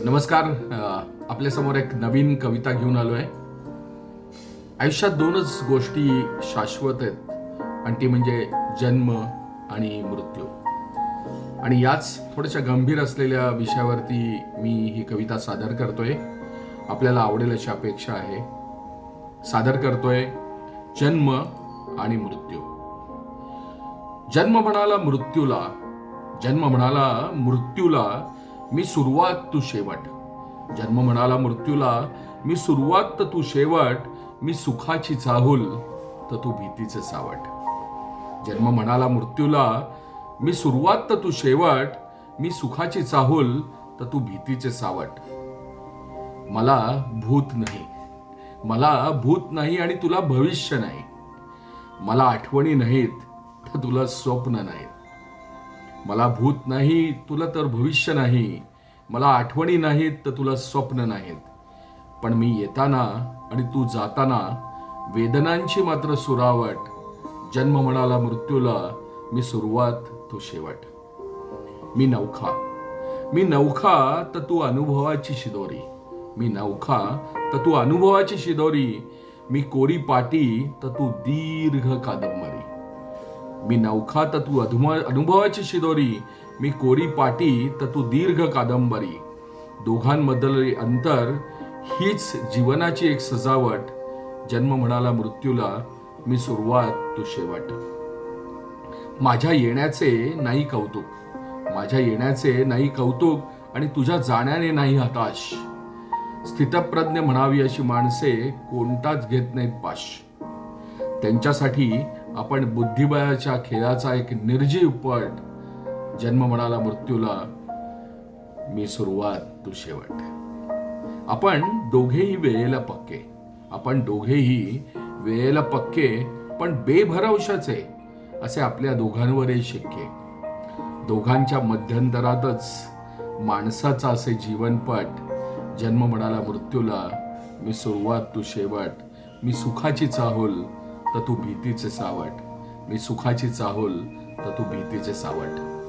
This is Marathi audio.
नमस्कार. आपल्यासमोर एक नवीन कविता घेऊन आलो आहे आयुष्यात दोनच गोष्टी शाश्वत आहेत. आणि ती म्हणजे जन्म आणि मृत्यू. आणि याच थोड्याशा गंभीर असलेल्या विषयावरती मी ही कविता सादर करतोय. आपल्याला आवडेल अशी अपेक्षा आहे. सादर करतोय जन्म आणि मृत्यू. जन्म म्हणाला मृत्यूला जन्म म्हणाला मृत्यूला मी सुरुवात तू शेवट. जन्म म्हणाला मृत्यूला मी सुरुवात तर तू शेवट मी सुखाची चाहूल तर तू भीतीचे सावट. जन्म म्हणाला मृत्यूला मी सुरुवात तर तू शेवट मी सुखाची चाहूल तर तू भीतीचे सावट. मला भूत नाही. मला भूत नाही आणि तुला भविष्य नाही. मला आठवणी नाहीत तर तुला स्वप्न नाहीत. मला भूत नाही तुला तर भविष्य नाही. मला आठवणी नाहीत तर तुला स्वप्न नाहीत. पण मी येताना आणि तू जाताना वेदनांची मात्र सुरावट जन्म म्हणाला मृत्यूला मी सुरुवात तो शेवट. मी नौखा. मी नौखा तर तू अनुभवाची शिदोरी. मी नौखा तर तू अनुभवाची शिदोरी. मी कोरी पाटी तर तू दीर्घ कादंबरी. मी नौखा तर तू अनुभवाची शिदोरी मी कोरी पाटी तर तू दीर्घ कादंबरी. दोघांमधले अंतर हीच जीवनाची एक सजावट. जन्म म्हणाला मृत्यूला मी सुरुवात तू शेवट. माझ्या येण्याचे नाही कौतुक. माझ्या येण्याचे नाही कौतुक आणि तुझ्या जाण्याने नाही हताश. स्थितप्रज्ञ म्हणावी अशी माणसे कोणताच घेत नाहीत पाश. त्यांच्यासाठी आपण बुद्धिबळाच्या खेळाचा एक निर्जीव पट जन्म म्हणाला मृत्यूला मी सुरुवात तू शेवट आपण दोघेही वेळेला पक्के. आपण दोघेही वेळेला पक्के पण बेभरवशाचे असे आपल्या दोघांवरही शिक्के दोघांच्या मध्यंतरातच माणसाचा असे जीवनपट जन्म म्हणाला मृत्यूला मी सुरुवात तू शेवट मी सुखाची चाहूल तर तू भीतीचे सावट. मी सुखाची चाहूल तर तू भीतीचे सावट.